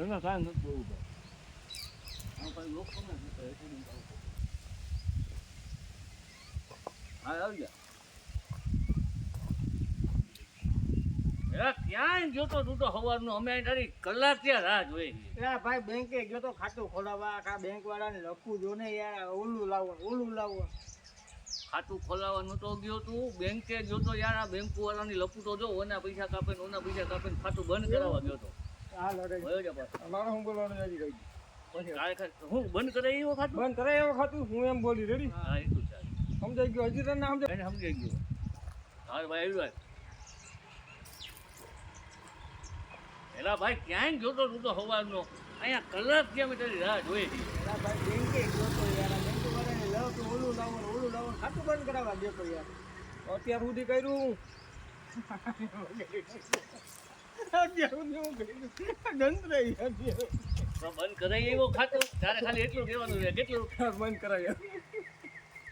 એમાં કાંઈ નથી જોવું ભાઈ આ ભાઈ લોકો ને શું કહે છે, નહીં કહું. હા આવી જા એલા ક્યાંય ગયો તો તું તો સવારનો અમે અહીં તારી કલાક ત્યાં રાહ જોઈ એટલે ભાઈ બેંકે ગયો તો ખાતું ખોલાવવા કા બેંક વાળાને લખવું જો ને યાર ઓલું લાવો ઓલું લાવો. ખાતું ખોલાવવાનું તો ગયો તું બેંકે ગયો તો યાર આ બેંક વાળાની લપુ તો જો ઓના પૈસા કાપે ને ઓના પૈસા કાપે ખાતું બંધ કરાવવા ગયો તો. જા પાછો. અમારે હું બોલવાનું નથી કહી હું બંધ કરાવી એવો ખાતું? બંધ કરે એવું ખાતું? હું એમ બોલી રેડી હા એટલું ચાલે. સમજાઈ ગયો? હજી તને સમજાય? સમજાઈ ગયો. હા ભાઈ આવ્યું એલા ભાઈ ક્યાંય જોતો તો તું તો અહીંયા કલાક કેમ તારી રાહ જોઈ. હતી. એલા ભાઈ બેંકે ગયો તો યાર. બેંક વાળાને લાવ તો ઓલું લાવો ઓલું લાવો ખાતું બંધ કરાવવા ગયો તો યાર. અત્યાર સુધી કર્યું. કર્યું એવો ખાતું? તારે ખાલી એટલું કહેવાનું છે કેટલું? બંધ કરાય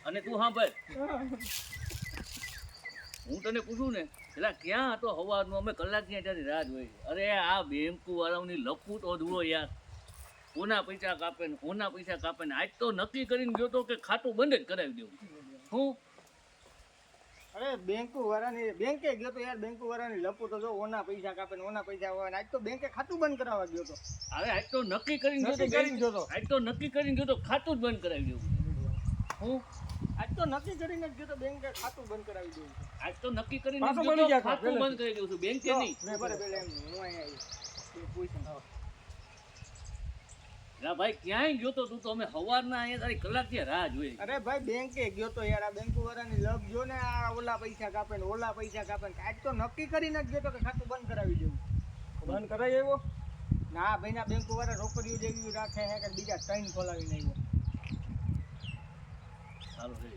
અને તું હા ભાઈ હું તને પૂછું ને પેલા ક્યાં હતો સવારનો અમે કલાક ત્યાં તારી રાહ જોઈ. અરે આ બેંકુ વાળાઓની તો જુઓ યાર. કોના પૈસા કાપે ને કોના પૈસા કાપે ને? આજ તો નક્કી કરીને ગયો તો કે ખાતું બંધ જ કરાવી દેવું હું? અરે બેંકુ વાળાની બેંકે ગયો તો યાર બેંકુ વાળાની લપુ તો જો ઓના પૈસા કાપે ને ઓના પૈસા હોય આજ તો બેંકે ખાતું બંધ કરાવવા ગયો તો. હવે આજ તો નક્કી કરીને ગયો તો કરીને ગયો તો. આજ તો નક્કી કરીને ગયો તો ખાતું જ બંધ કરાવી દઉં હું? આજ તો નક્કી કરીને જ ગયો તો બેંકે ખાતું બંધ કરાવી દઉં આજ તો નક્કી કરીને પાછું ખાતું બંધ કરી દઉં છું. બેંકે નહીં? બરાબર એમ હું અહીંયા આવ્યો. એ ના ભાઈ ક્યાંય ગયો તો તું? તો અમે સવારના અહીંયા તારી કલાકથી રાહ જોઈ. અરે ભાઈ બેંકે ગયો તો યાર આ બેંકુ વાળાની લગ જો ને આ ઓલા પૈસા કાપે ને ઓલા પૈસા કાપે ને આજ તો નક્કી કરીને જ ગયો તો કે ખાતું બંધ કરાવી દેવું. બંધ કરાવી આવ્યો? ના ભાઈ ના બેંક વાળા રોકડીઓ જેવી રાખે હે કે બીજા ત્રણ ખોલાવીને આવ્યો. સારું છે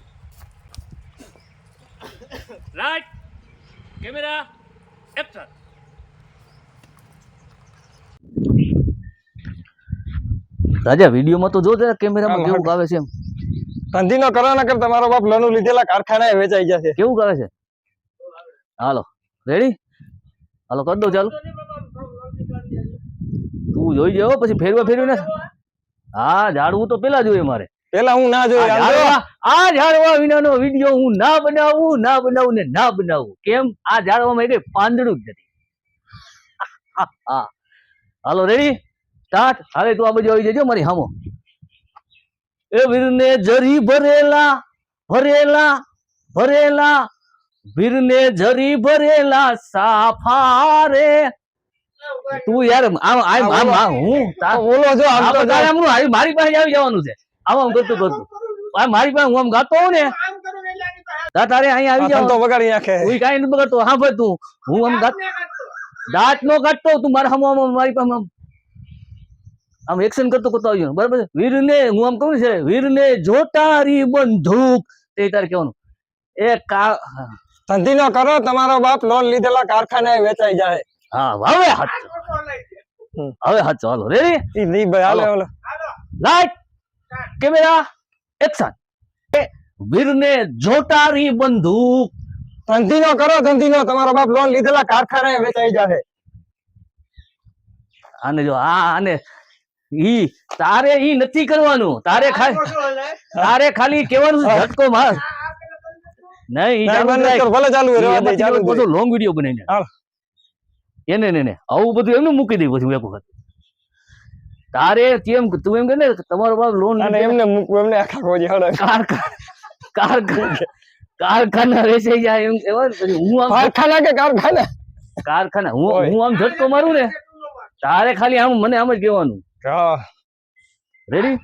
રાઈટ કેમેરા એક્શન. રાજા વિડીયોમાં તો જોજે કેમેરામાં કેવું ગાવે છે એમ. ધંધીનો કરવાના કરતા તમારો બાપ લનુ લીધેલા કારખાના વેચાઈ જશે કેવું ગાવે છે? હાલો રેડી હાલો કરી દો ચાલુ. તું જોઈ જાવ પછી ફેરવા ફેરવી ને હા ઝાડવું તો પેલા જોઈએ મારે. પેલા હું ના ઝાડવા આ ઝાડવા વિનાનો વીડિયો હું ના બનાવું ના બનાવું ને ના બનાવું. કેમ? આ ઝાડવામાં કઈ પાંદડું જ નથી. હા હાલો રેડી સ્ટાર્ટ હવે તું આ બાજુ આવી જજો મારી હામો. એ વીરને જરી ભરેલા ભરેલા ભરેલા વીરને જરી ભરેલા સાફા રે તું યાર આમ આમ આમ આમ હું તા- ઓલો જો આમ તો તારે આમ મારી પાસે આવી જવાનું છે. આમ આમ કરતું કરતું. આ મારી પાસે હું આમ ગાતો હોઉં ને આમ તા તારે અહીંયા આવી જાવ તો વગાડી નાખે. હું કાઈ નથી બગાડતો. હા ભાઈ તું હું આમ ગાત દાંત નો કાઢતો તું મારા હમો હમો મારી પાસે આમ એક્શન કરતો કરતો આવી જવાનું બરાબર વીરને હું આમ કહું છે વીરને જોટારી બંદૂક. તે તારે કહેવાનું. એ કા ધંધી નો કરો તમારો બાપ લોન લીધેલા કારખાના વેચાઈ જાય. હા હવે હાથ હવે હાથ ચાલો રેડી નહીં ભાઈ હાલે હાલો. લાઈટ કેમેરા એક્શન વીરને જોટારી બંદૂક. ધંધીનો કરો ધંધીનો તમારો બાપ લોન લીધેલા કારખાના વેચાઈ જાય આને જો આ આને ઈ તારે ઈ નથી કરવાનું. તારે ખાલી તારે ખાલી કેવાનું ઝટકો માર. નહીં ભલે ચાલુ દે, ચાલુ બધો લોંગ વીડિયો બનાવીને. એને ને ને આવું બધું એમને મૂકી દઈ પછી એક વખત. તારે કેમ તું એમ કે ને તમારો બાપ લોન એમને મૂકવું એમને આખા કોઈ હડે કારખાના કારખાના વેચાઈ જાય એમ કહેવાય હું આમ કારખાના કે કારખાના? કારખાના. હું હું આમ ઝટકો મારું ને તારે ખાલી આમ મને આમ જ કહેવાનું. હા. રેડી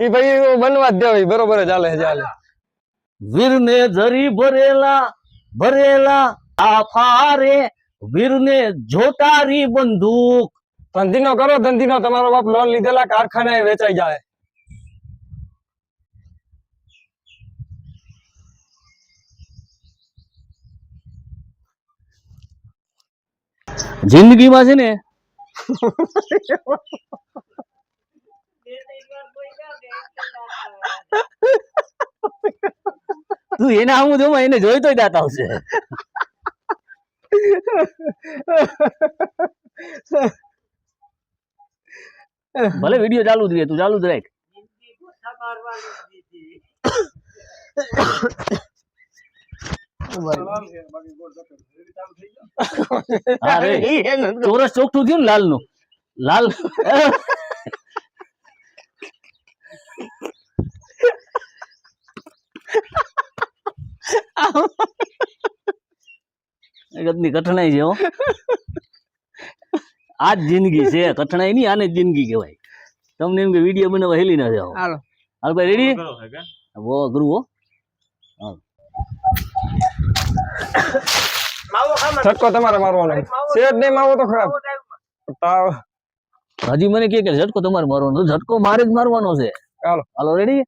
એ ભાઈ બનવા જ દેવાય બરોબર ચાલે ચાલે વીર ને વીરને જરી ભરેલા ભરેલા આ ફારે વીરને જોટારી બંદૂક. ધંધીનો કરો ધંધીનો. તમારો બાપ લોન લીધેલા કારખાના વેચાઈ જાય. જિંદગીમાં છે ને તું એના આમ જો એને જોઈ તોય દાંત આવશે. ભલે વીડિયો ચાલુ જ રહે, તું ચાલુ જ રાખ. હા ચોરસ ચોખ્ઠું થયું ને લાલ. નું લાલ જગતની કઠણાઈ છે આ જ જિંદગી છે. કઠણાઈ નહીં આને જિંદગી કહેવાય. તમને એમ કે વીડિયો બનાવવા હેલી ના જાઓ. હાલો. હાલ ભાઈ રેડી વો હો. છટકો તમારે મારવાનો શેઠ નહીં માવો તો ખરાબ. તાવ. હજી મને કે કે ઝટકો તમારે મારવાનો ઝટકો મારે જ મારવાનો છે. ચાલો. હાલો રેડી